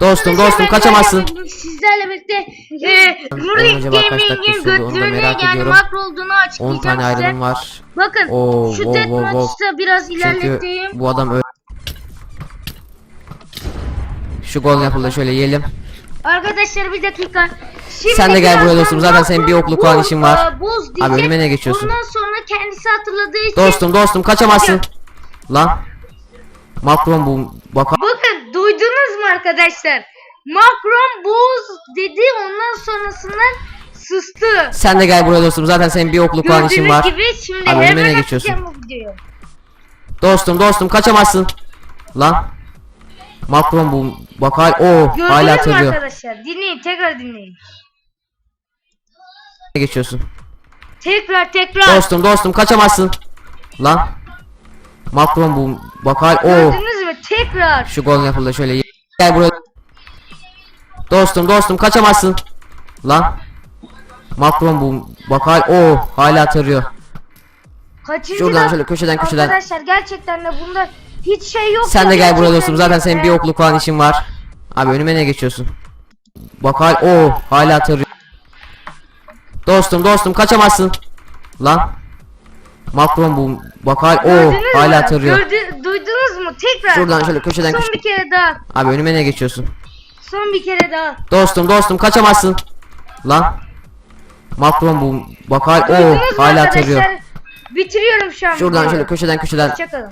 Dostum dostum kaçamazsın. Sizlerle birlikte e, Rurik acaba kaç dakika Gaming'in sürdü onu da götlüğünü merak yani ediyorum. makro olduğunu 10 açıklayacağım tane size. var. Bakın Oo, şu wow, wow, deathmatch'ta biraz Çünkü ilerleteyim. bu adam öyle. Şu gol yapıldı şöyle yiyelim. Arkadaşlar bir dakika. Şimdi Sen de gel buraya birazdan dostum, zaten senin bir makro okluk falan buz, işin var. e, Buz Abi önüme ne geçiyorsun? Ondan sonra kendisi hatırladığı için. Dostum dostum kaçamazsın. Lan. Macron bu bak Bakın duydunuz mu arkadaşlar? Macron buz dedi ondan sonrasından sustu. sen de gel buraya dostum zaten senin bir okluk falan işin var. gibi şimdi Abi önüme hemen ne geçiyorsun? atacağım bu videoyu. Dostum dostum kaçamazsın. Lan. Macron bu bak hal o Gördünüz hala mü hatırlıyor. arkadaşlar? Dinleyin tekrar dinleyin. Geçiyorsun? Tekrar tekrar. Dostum dostum kaçamazsın. Lan. Macron bu bak hal o Gördünüz mü? Tekrar. şu gol yapıldı şöyle gel buraya. Dostum dostum kaçamazsın. Lan. Macron bu bak hal o hala hatırlıyor. Kaçıncı Şuradan da- şöyle köşeden köşeden. Arkadaşlar gerçekten de bunda hiç şey yok. Sen de gel buraya dostum zaten senin bir okluk falan işin var. Abi önüme ne geçiyorsun? Bak hal o hala hatırlıyor. Dostum dostum kaçamazsın. Lan. Macron bu bak hal o Gördünüz mü? hala hatırlıyor. Gördü- duydunuz mu? Tekrar. Şuradan şöyle köşeden Son bir kere daha. Abi önüme ne geçiyorsun? Son bir kere daha. Dostum dostum kaçamazsın. Lan. Macron bu bak hal o Duydunuz mu hala arkadaşlar? hatırlıyor. Bitiriyorum şu an. Şuradan şöyle köşeden köşeden. Hoşçakalın.